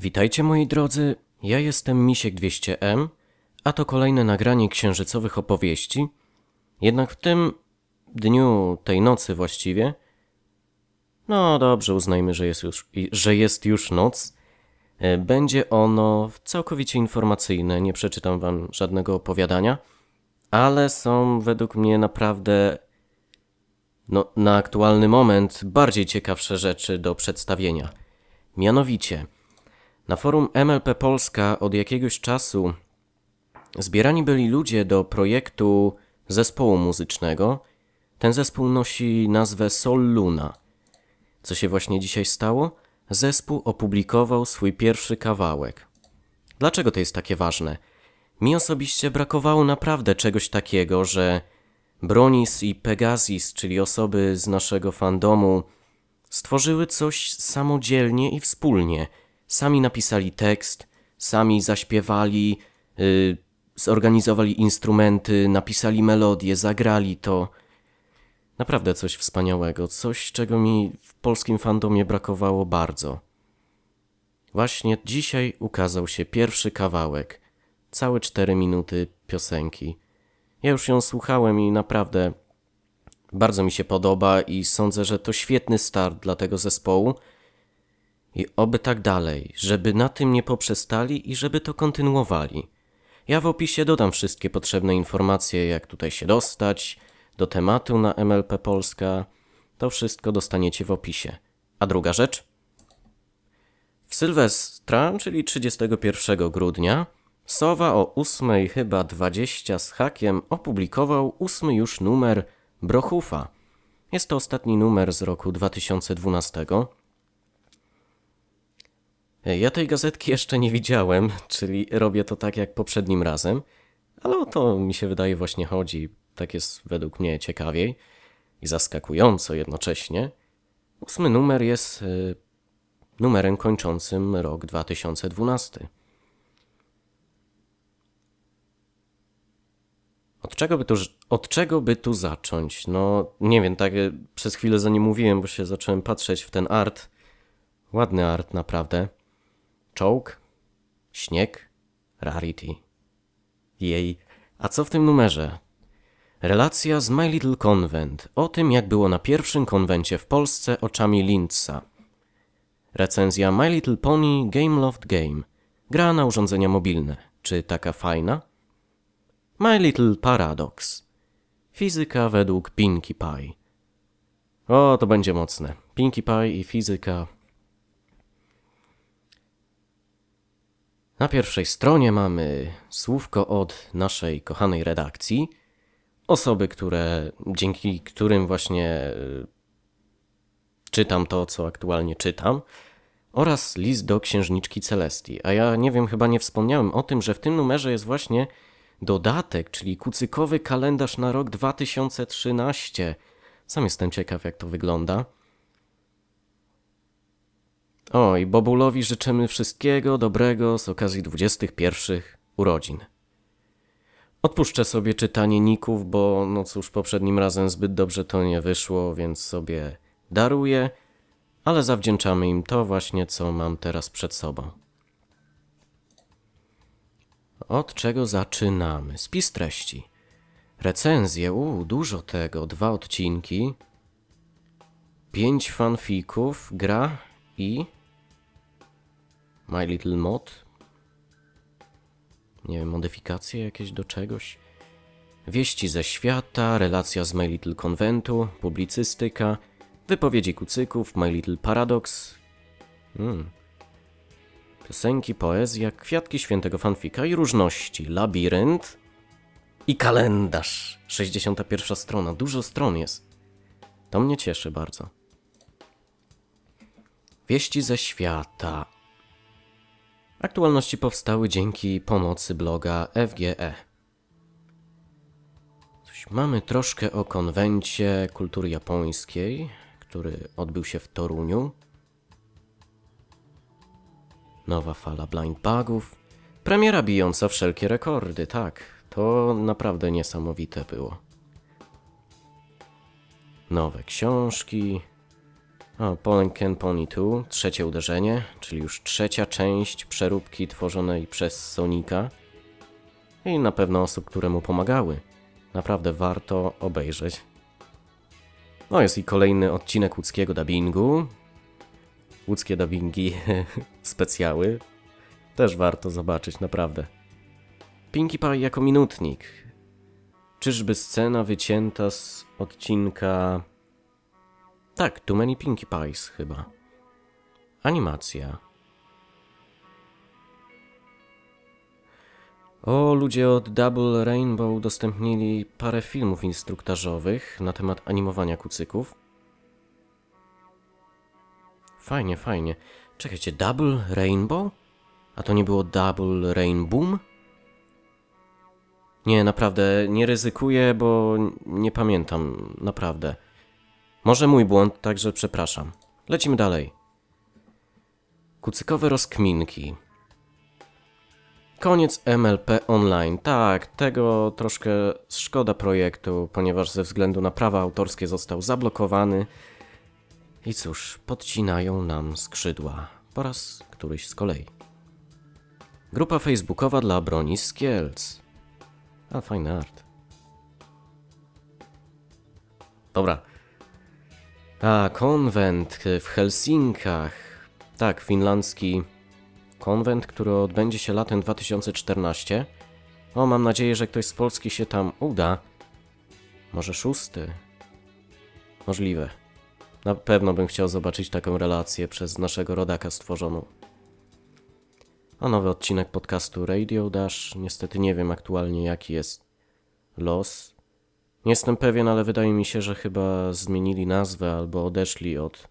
Witajcie moi drodzy, ja jestem Misiek 200M, a to kolejne nagranie księżycowych opowieści. Jednak w tym dniu, tej nocy właściwie, no dobrze, uznajmy, że jest już, że jest już noc, e, będzie ono całkowicie informacyjne, nie przeczytam wam żadnego opowiadania, ale są według mnie naprawdę no, na aktualny moment bardziej ciekawsze rzeczy do przedstawienia. Mianowicie, na forum MLP Polska od jakiegoś czasu zbierani byli ludzie do projektu zespołu muzycznego. Ten zespół nosi nazwę Sol Luna. Co się właśnie dzisiaj stało? Zespół opublikował swój pierwszy kawałek. Dlaczego to jest takie ważne? Mi osobiście brakowało naprawdę czegoś takiego, że Bronis i Pegasis, czyli osoby z naszego fandomu, stworzyły coś samodzielnie i wspólnie. Sami napisali tekst, sami zaśpiewali, yy, zorganizowali instrumenty, napisali melodię, zagrali to. Naprawdę coś wspaniałego, coś czego mi w polskim fandomie brakowało bardzo. Właśnie dzisiaj ukazał się pierwszy kawałek, całe cztery minuty piosenki. Ja już ją słuchałem i naprawdę bardzo mi się podoba i sądzę, że to świetny start dla tego zespołu. I oby tak dalej, żeby na tym nie poprzestali i żeby to kontynuowali. Ja w opisie dodam wszystkie potrzebne informacje, jak tutaj się dostać, do tematu na MLP Polska. To wszystko dostaniecie w opisie. A druga rzecz? W Sylwestra, czyli 31 grudnia, Sowa o 8 chyba 20 z hakiem opublikował ósmy już numer Brochufa. Jest to ostatni numer z roku 2012. Ja tej gazetki jeszcze nie widziałem, czyli robię to tak jak poprzednim razem, ale o to mi się wydaje właśnie chodzi. Tak jest według mnie ciekawiej i zaskakująco jednocześnie. Ósmy numer jest y, numerem kończącym rok 2012. Od czego, by tu, od czego by tu zacząć? No, nie wiem, tak y, przez chwilę za nie mówiłem, bo się zacząłem patrzeć w ten art. Ładny art, naprawdę. Czołg, śnieg, rarity. Jej, a co w tym numerze? Relacja z My Little Convent o tym, jak było na pierwszym konwencie w Polsce oczami Lindsa. Recenzja My Little Pony Game Loft Game. Gra na urządzenia mobilne. Czy taka fajna? My Little Paradox. Fizyka według Pinkie Pie. O, to będzie mocne. Pinkie Pie i fizyka. Na pierwszej stronie mamy słówko od naszej kochanej redakcji. Osoby, które, dzięki którym właśnie y, czytam to, co aktualnie czytam. Oraz list do księżniczki Celestii. A ja nie wiem, chyba nie wspomniałem o tym, że w tym numerze jest właśnie dodatek, czyli kucykowy kalendarz na rok 2013. Sam jestem ciekaw, jak to wygląda. O, i Bobulowi życzymy wszystkiego dobrego z okazji 21 urodzin. Odpuszczę sobie czytanie ników, bo no cóż, poprzednim razem zbyt dobrze to nie wyszło, więc sobie daruję, ale zawdzięczamy im to właśnie, co mam teraz przed sobą. Od czego zaczynamy? Spis treści. Recenzje, uuu, dużo tego, dwa odcinki, pięć fanfików, gra i My Little Mod. Nie wiem, modyfikacje jakieś do czegoś. Wieści ze świata, relacja z My Little Konwentu, publicystyka, wypowiedzi kucyków, My Little Paradox. Hmm. Piosenki, poezja, kwiatki świętego fanfika i różności, labirynt i kalendarz. 61 strona, dużo stron jest. To mnie cieszy bardzo. Wieści ze świata. Aktualności powstały dzięki pomocy bloga FGE. Coś mamy troszkę o konwencie kultury japońskiej, który odbył się w Toruniu. Nowa fala blind bugów. Premiera bijąca wszelkie rekordy, tak. To naprawdę niesamowite było. Nowe książki. O, Polenken Pony 2, trzecie uderzenie, czyli już trzecia część przeróbki tworzonej przez Sonika. I na pewno osób, które mu pomagały. Naprawdę warto obejrzeć. No jest i kolejny odcinek łódzkiego dubbingu. Łódzkie dubbingi specjały. Też warto zobaczyć, naprawdę. Pinkie Pie jako minutnik. Czyżby scena wycięta z odcinka... Tak, Too Many Pinkie Pies chyba. Animacja. O, ludzie od Double Rainbow udostępnili parę filmów instruktażowych na temat animowania kucyków. Fajnie, fajnie. Czekajcie, Double Rainbow? A to nie było Double Rainboom? Nie, naprawdę, nie ryzykuję, bo nie pamiętam, naprawdę. Może mój błąd, także przepraszam. Lecimy dalej. Kucykowe rozkminki. Koniec MLP Online. Tak, tego troszkę szkoda projektu, ponieważ ze względu na prawa autorskie został zablokowany. I cóż, podcinają nam skrzydła. Po raz któryś z kolei. Grupa facebookowa dla broni z Kielc. A, fajny art. Dobra. A, konwent w Helsinkach. Tak, finlandzki konwent, który odbędzie się latem 2014. O, mam nadzieję, że ktoś z Polski się tam uda. Może szósty? Możliwe. Na pewno bym chciał zobaczyć taką relację przez naszego rodaka stworzoną. A nowy odcinek podcastu Radio Dash. Niestety nie wiem aktualnie jaki jest los. Nie jestem pewien, ale wydaje mi się, że chyba zmienili nazwę albo odeszli od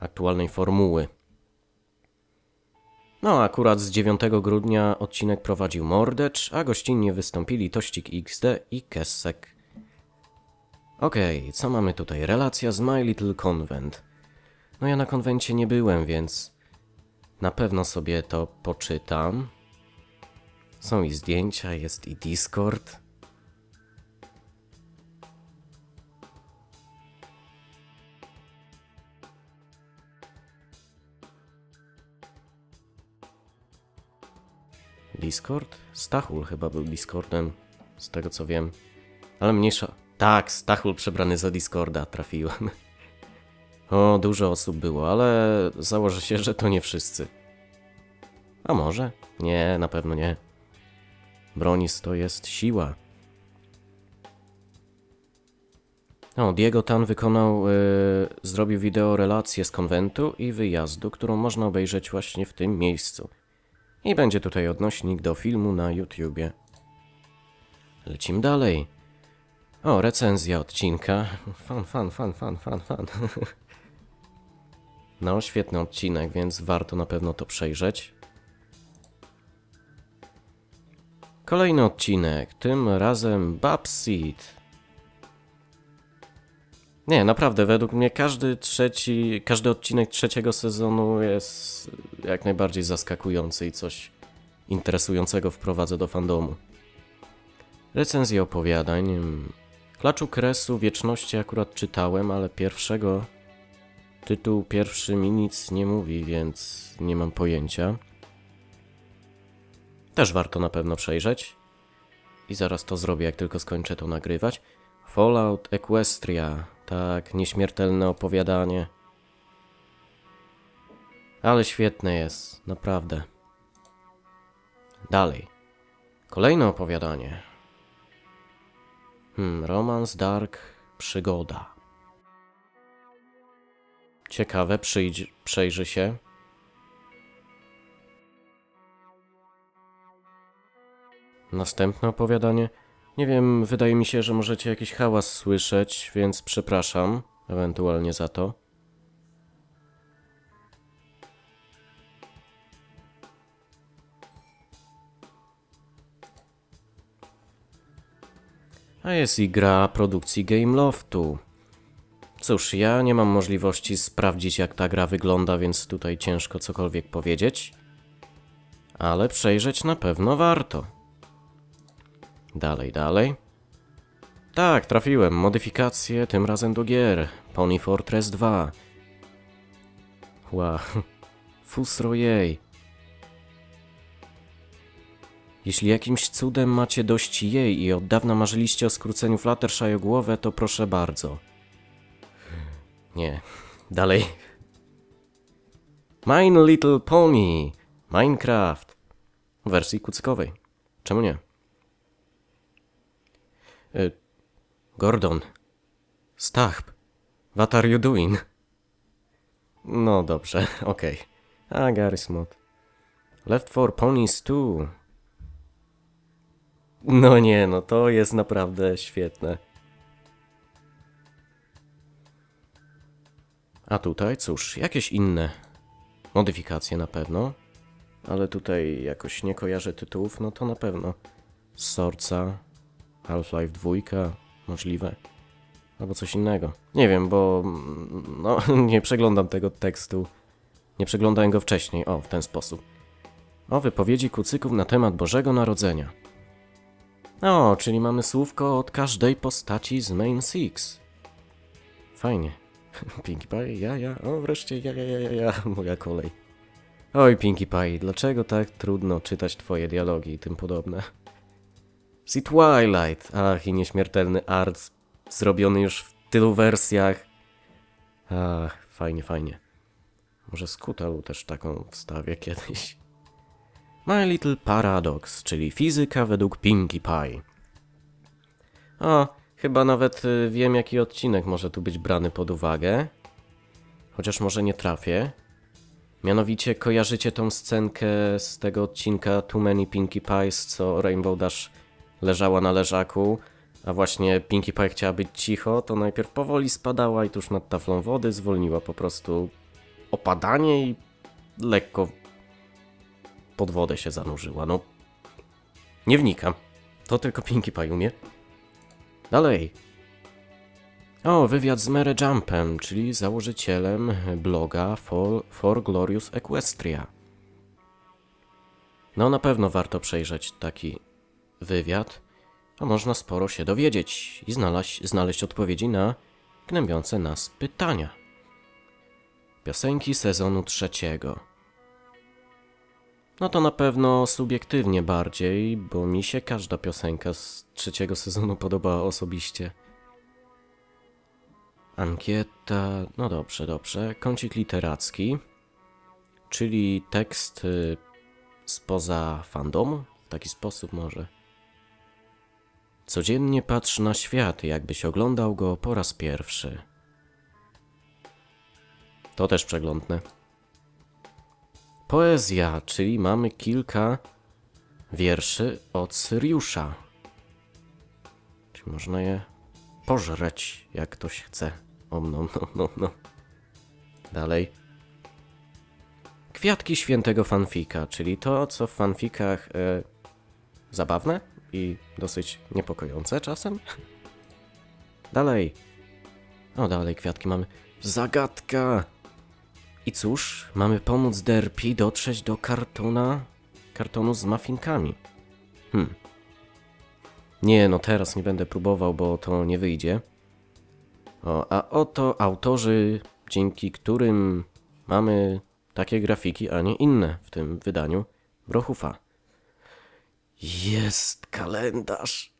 aktualnej formuły. No, akurat z 9 grudnia odcinek prowadził Mordecz, a gościnnie wystąpili Tościk XD i Kessek. Okej, okay, co mamy tutaj? Relacja z My Little Convent. No ja na konwencie nie byłem, więc na pewno sobie to poczytam. Są i zdjęcia, jest i Discord. Discord? Stachul chyba był Discordem, z tego co wiem. Ale mniejsza. Tak, Stachul przebrany za Discorda trafiłem. O, dużo osób było, ale założę się, że to nie wszyscy. A może? Nie, na pewno nie. Bronis to jest siła. O, Diego Tan wykonał, yy, zrobił wideo relację z konwentu i wyjazdu, którą można obejrzeć właśnie w tym miejscu. I będzie tutaj odnośnik do filmu na YouTubie. Lecimy dalej. O, recenzja odcinka. Fan, fan, fan, fan, fan, fan. No, świetny odcinek, więc warto na pewno to przejrzeć. Kolejny odcinek, tym razem Babseed. Nie, naprawdę, według mnie każdy trzeci, każdy odcinek trzeciego sezonu jest jak najbardziej zaskakujący i coś interesującego wprowadza do fandomu. Recenzje opowiadań. Klaczu Kresu Wieczności akurat czytałem, ale pierwszego tytuł pierwszy mi nic nie mówi, więc nie mam pojęcia. Też warto na pewno przejrzeć. I zaraz to zrobię, jak tylko skończę to nagrywać. Fallout Equestria tak, nieśmiertelne opowiadanie. Ale świetne jest, naprawdę. Dalej. Kolejne opowiadanie. Hmm, romans, dark, przygoda. Ciekawe, przyjdź, przejrzy się. Następne opowiadanie. Nie wiem, wydaje mi się, że możecie jakiś hałas słyszeć, więc przepraszam ewentualnie za to. A jest i gra produkcji Gameloftu. Cóż, ja nie mam możliwości sprawdzić jak ta gra wygląda, więc tutaj ciężko cokolwiek powiedzieć. Ale przejrzeć na pewno warto. Dalej, dalej. Tak, trafiłem. Modyfikacje, tym razem do gier. Pony Fortress 2. Ła, fusro jej. Jeśli jakimś cudem macie dość jej i od dawna marzyliście o skróceniu Fluttershy o głowę, to proszę bardzo. Nie, dalej. Mine Little Pony, Minecraft. W wersji kucykowej. Czemu nie? Y, Gordon. Stachp. What are you doing? No dobrze, okej. A, Gary. Left for ponies too. No nie, no to jest naprawdę świetne. A tutaj, cóż, jakieś inne modyfikacje na pewno. Ale tutaj jakoś nie kojarzę tytułów, no to na pewno. Sorca, Half-Life 2, możliwe. Albo coś innego. Nie wiem, bo no, nie przeglądam tego tekstu. Nie przeglądałem go wcześniej. O, w ten sposób. O wypowiedzi kucyków na temat Bożego Narodzenia. O, czyli mamy słówko od każdej postaci z Main Six. Fajnie. Pinkie Pie, ja, ja, o wreszcie ja, ja, ja, ja, ja, moja kolej. Oj, Pinkie Pie, dlaczego tak trudno czytać twoje dialogi i tym podobne? See Twilight, ach i nieśmiertelny art zrobiony już w tylu wersjach. Ach, fajnie, fajnie. Może Skutalu też taką wstawię kiedyś. My Little Paradox, czyli fizyka według Pinkie Pie. O, chyba nawet y, wiem, jaki odcinek może tu być brany pod uwagę. Chociaż może nie trafię. Mianowicie kojarzycie tą scenkę z tego odcinka Too Many Pinkie Pies, co Rainbow Dash leżała na leżaku, a właśnie Pinkie Pie chciała być cicho, to najpierw powoli spadała i tuż nad taflą wody zwolniła po prostu opadanie i lekko pod wodę się zanurzyła. No, nie wnikam. To tylko Pinkie Pie umie. Dalej. O, wywiad z Mary Jumpem, czyli założycielem bloga For, For Glorious Equestria. No, na pewno warto przejrzeć taki wywiad, a można sporo się dowiedzieć i znaleźć, znaleźć odpowiedzi na gnębiące nas pytania. Piosenki sezonu trzeciego. No to na pewno subiektywnie bardziej, bo mi się każda piosenka z trzeciego sezonu podobała osobiście. Ankieta, no dobrze, dobrze. Kącik literacki, czyli tekst y, spoza fandomu, w taki sposób może. Codziennie patrz na świat, jakbyś oglądał go po raz pierwszy. To też przeglądne. Poezja, czyli mamy kilka wierszy od Syriusza. Czy można je pożreć, jak ktoś chce? O, no, no, no, no. Dalej. Kwiatki świętego fanfika, czyli to, co w fanfikach e, zabawne i dosyć niepokojące czasem. Dalej. O, dalej kwiatki mamy. Zagadka! I cóż, mamy pomóc Derpy dotrzeć do kartona, kartonu z mafinkami. Hmm. Nie, no teraz nie będę próbował, bo to nie wyjdzie. O, a oto autorzy, dzięki którym mamy takie grafiki, a nie inne w tym wydaniu Brochufa. Jest kalendarz.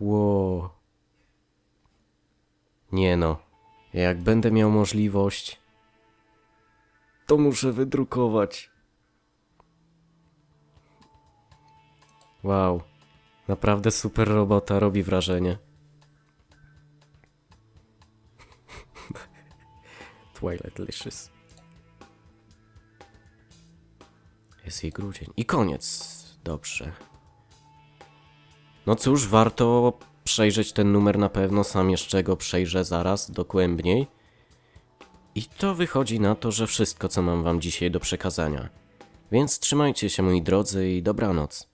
Ło. Nie no. Jak będę miał możliwość, to muszę wydrukować. Wow. Naprawdę super robota, robi wrażenie. Twilight Licious. Jest jej grudzień. I koniec. Dobrze. No cóż, warto przejrzeć ten numer na pewno. Sam jeszcze go przejrzę zaraz dogłębniej. I to wychodzi na to, że wszystko, co mam wam dzisiaj do przekazania. Więc trzymajcie się, moi drodzy, i dobranoc.